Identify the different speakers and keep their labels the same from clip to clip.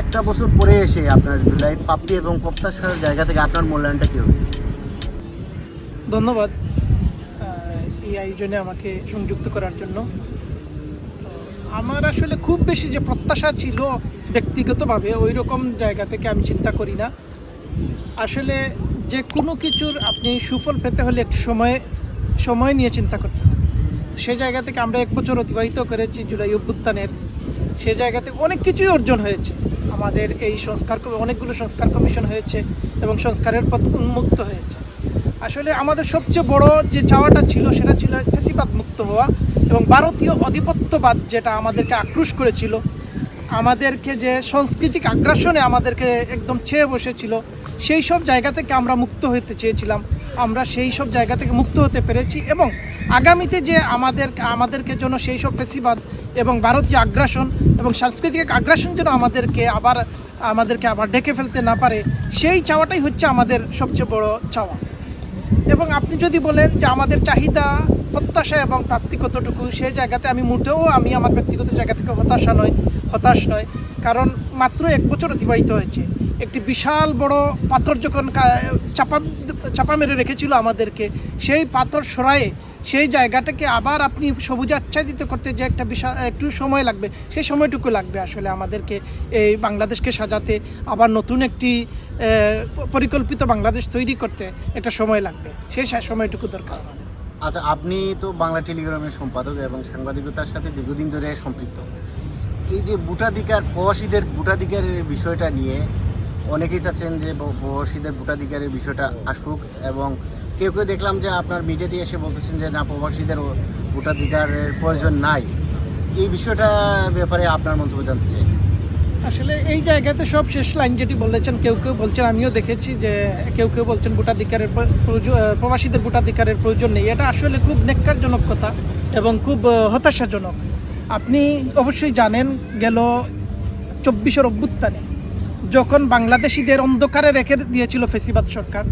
Speaker 1: একটা বছর পরে এসে আপনার জুলাই প্রাপ্তি এবং প্রত্যাশার জায়গা থেকে আপনার মূল্যায়নটা কী হবে?
Speaker 2: ধন্যবাদ। এই আয়োজনে আমাকে সংযুক্ত করার জন্য। আমার আসলে খুব বেশি যে প্রত্যাশা ছিল ব্যক্তিগতভাবে ওই রকম জায়গা থেকে আমি চিন্তা করি না। আসলে যে কোনো কিছুর আপনি সুফল পেতে হলে একটু সময় সময় নিয়ে চিন্তা করতে হবে। সে জায়গা থেকে আমরা এক বছর অতিবাহিত করেছি জুলাই অভ্যুত্থানের। সে জায়গাতে অনেক কিছুই অর্জন হয়েছে। আমাদের এই সংস্কার অনেকগুলো সংস্কার কমিশন হয়েছে এবং সংস্কারের পথ উন্মুক্ত হয়েছে। আসলে আমাদের সবচেয়ে বড় যে চাওয়াটা ছিল, সেটা ছিল ফেসিবাদ মুক্ত হওয়া এবং ভারতীয় আধিপত্যবাদ যেটা আমাদেরকে আক্রোশ করেছিল। আমাদেরকে যে সাংস্কৃতিক আগ্রাসনে আমাদেরকে একদম ছেয়ে বসেছিল, সেই সব জায়গা থেকে আমরা মুক্ত হতে চেয়েছিলাম। আমরা সেই সব জায়গা থেকে মুক্ত হতে পেরেছি এবং আগামীতে যে আমাদের আমাদেরকে জন্য সেই সব ফেসিবাদ এবং ভারতীয় আগ্রাসন এবং সাংস্কৃতিক আগ্রাসন যেন আমাদেরকে আবার আমাদেরকে আবার ডেকে ফেলতে না পারে, সেই চাওয়াটাই হচ্ছে আমাদের সবচেয়ে বড় চাওয়া। এবং আপনি যদি বলেন যে আমাদের চাহিদা, প্রত্যাশা এবং প্রাপ্তি কতটুকু সেই জায়গাতে আমি মোটেও, আমি আমার ব্যক্তিগত জায়গা থেকে হতাশা নয় হতাশ নয় কারণ মাত্র এক বছর অতিবাহিত হয়েছে। একটি বিশাল বড় পাথর যখন চাপা চাপা মেরে রেখেছিল আমাদেরকে, সেই পাথর সরায়ে সেই জায়গাটাকে আবার আপনি সবুজে আচ্ছাদিত করতে যে একটা বিশাল একটু সময় লাগবে, সেই সময়টুকু লাগবে আসলে আমাদেরকে এই বাংলাদেশকে সাজাতে, আবার নতুন একটি পরিকল্পিত বাংলাদেশ তৈরি করতে একটা সময় লাগবে, সেই সময়টুকু দরকার আমাদের।
Speaker 1: আচ্ছা আপনি তো বাংলা টেলিগ্রামের সম্পাদক এবং সাংবাদিকতার সাথে দীর্ঘদিন ধরে সম্পৃক্ত। এই যে ভোটাধিকার, প্রবাসীদের ভোটাধিকারের বিষয়টা নিয়ে অনেকেই চাচ্ছেন যে প্রবাসীদের ভোটাধিকারের বিষয়টা আসুক এবং কেউ কেউ দেখলাম যে আপনার মিডিয়াতে এসে বলতেছেন যে, না, প্রবাসীদের ভোটাধিকারের প্রয়োজন নাই। এই বিষয়টার ব্যাপারে আপনার মন্তব্য জানতে চাই।
Speaker 2: আসলে এই জায়গাতে সব শেষ লাইন যেটি বলেছেন, কেউ কেউ বলছেন, আমিও দেখেছি যে কেউ কেউ বলছেন ভোটাধিকারের প্রবাসীদের ভোটাধিকারের প্রয়োজন নেই। এটা আসলে খুব নেককারজনক কথা এবং খুব হতাশাজনক। আপনি অবশ্যই জানেন, গেল চব্বিশের অভ্যুত্থানে যখন বাংলাদেশিদের অন্ধকারে রেখে দিয়েছিল ফেসিবাদ সরকার,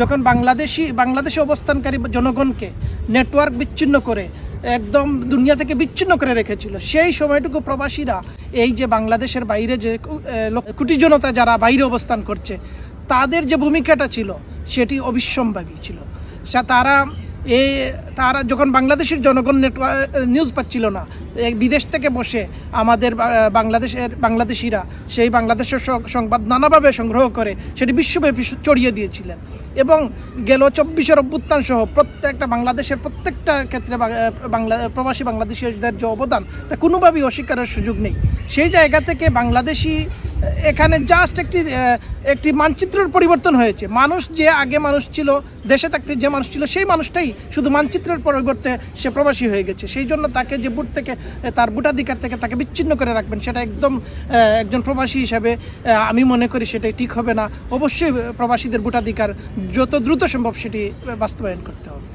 Speaker 2: যখন বাংলাদেশি, বাংলাদেশে অবস্থানকারী জনগণকে নেটওয়ার্ক বিচ্ছিন্ন করে, একদম দুনিয়া থেকে বিচ্ছিন্ন করে রেখেছিল, সেই সময়টুকু প্রবাসীরা এই যে বাংলাদেশের বাইরে যে কোটি জনতা যারা বাইরে অবস্থান করছে, তাদের যে ভূমিকাটা ছিল, সেটি অবিস্মম্ভাবী ছিল। তারা এই তারা যখন বাংলাদেশের জনগণ নেটওয়ার্ক নিউজ পাচ্ছিল না বিদেশ থেকে বসে আমাদের বাংলাদেশের বাংলাদেশিরা সেই বাংলাদেশের সংবাদ নানাভাবে সংগ্রহ করে সেটি বিশ্বব্যাপী ছড়িয়ে দিয়েছিলেন। এবং গেল চব্বিশের অভ্যুত্থান সহ প্রত্যেকটা বাংলাদেশের প্রত্যেকটা ক্ষেত্রে বাংলা, প্রবাসী বাংলাদেশিদের যে অবদান, তা কোনোভাবেই অস্বীকারের সুযোগ নেই। সেই জায়গা থেকে বাংলাদেশি, এখানে জাস্ট একটি একটি মানচিত্রের পরিবর্তন হয়েছে। মানুষ যে আগে মানুষ ছিল, দেশে থাকতে যে মানুষ ছিল, সেই মানুষটাই শুধু মানচিত্রের পরিবর্তে সে প্রবাসী হয়ে গেছে। সেই জন্য তাকে যে বুট থেকে তার ভোটাধিকার থেকে তাকে বিচ্ছিন্ন করে রাখবেন, সেটা একদম একজন প্রবাসী হিসাবে আমি মনে করি সেটাই ঠিক হবে না। অবশ্যই প্রবাসীদের ভোটাধিকার যত দ্রুত সম্ভব সেটি বাস্তবায়ন করতে হবে।